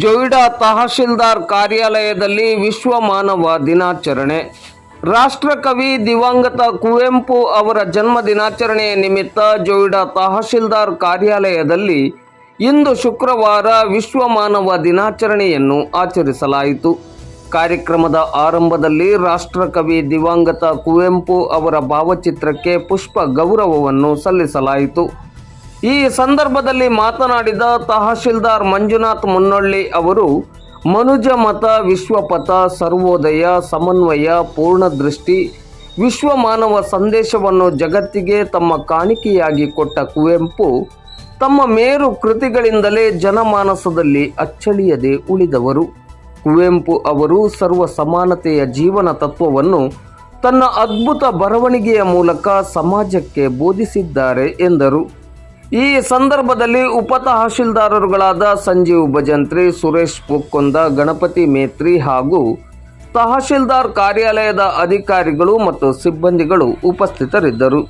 ಜೊಯ್ಡಾ ತಹಶೀಲ್ದಾರ್ ಕಾರ್ಯಾಲಯದಲ್ಲಿ ವಿಶ್ವ ಮಾನವ ದಿನಾಚರಣೆ. ರಾಷ್ಟ್ರಕವಿ ದಿವಂಗತ ಕುವೆಂಪು ಅವರ ಜನ್ಮ ದಿನಾಚರಣೆಯ ನಿಮಿತ್ತ ಜೊಯ್ಡಾ ತಹಶೀಲ್ದಾರ್ ಕಾರ್ಯಾಲಯದಲ್ಲಿ ಇಂದು ಶುಕ್ರವಾರ ವಿಶ್ವ ಮಾನವ ದಿನಾಚರಣೆಯನ್ನು ಆಚರಿಸಲಾಯಿತು. ಕಾರ್ಯಕ್ರಮದ ಆರಂಭದಲ್ಲಿ ರಾಷ್ಟ್ರಕವಿ ದಿವಂಗತ ಕುವೆಂಪು ಅವರ ಭಾವಚಿತ್ರಕ್ಕೆ ಪುಷ್ಪ ಗೌರವವನ್ನು ಸಲ್ಲಿಸಲಾಯಿತು. ಈ ಸಂದರ್ಭದಲ್ಲಿ ಮಾತನಾಡಿದ ತಹಶೀಲ್ದಾರ್ ಮಂಜುನಾಥ್ ಮುನ್ನೊಳ್ಳಿ ಅವರು, ಮನುಜ ಮತ ವಿಶ್ವಪಥ, ಸರ್ವೋದಯ, ಸಮನ್ವಯ, ಪೂರ್ಣ ದೃಷ್ಟಿ, ವಿಶ್ವ ಮಾನವ ಸಂದೇಶವನ್ನು ಜಗತ್ತಿಗೆ ತಮ್ಮ ಕಾಣಿಕೆಯಾಗಿ ಕೊಟ್ಟ ಕುವೆಂಪು, ತಮ್ಮ ಮೇರು ಕೃತಿಗಳಿಂದಲೇ ಜನಮಾನಸದಲ್ಲಿ ಅಚ್ಚಳಿಯದೆ ಉಳಿದವರು. ಕುವೆಂಪು ಅವರು ಸರ್ವ ಸಮಾನತೆಯ ಜೀವನ ತತ್ವವನ್ನು ತನ್ನ ಅದ್ಭುತ ಬರವಣಿಗೆಯ ಮೂಲಕ ಸಮಾಜಕ್ಕೆ ಬೋಧಿಸಿದ್ದಾರೆ ಎಂದರು. ಈ ಸಂದರ್ಭದಲ್ಲಿ ಉಪ ತಹಶೀಲ್ದಾರರುಗಳಾದ ಸಂಜೀವ್ ಭಜಂತ್ರಿ, ಸುರೇಶ್ ಪೊಕ್ಕೊಂದ, ಗಣಪತಿ ಮೇತ್ರಿ ಹಾಗೂ ತಹಶೀಲ್ದಾರ್ ಕಾರ್ಯಾಲಯದ ಅಧಿಕಾರಿಗಳು ಮತ್ತು ಸಿಬ್ಬಂದಿಗಳು ಉಪಸ್ಥಿತರಿದ್ದರು.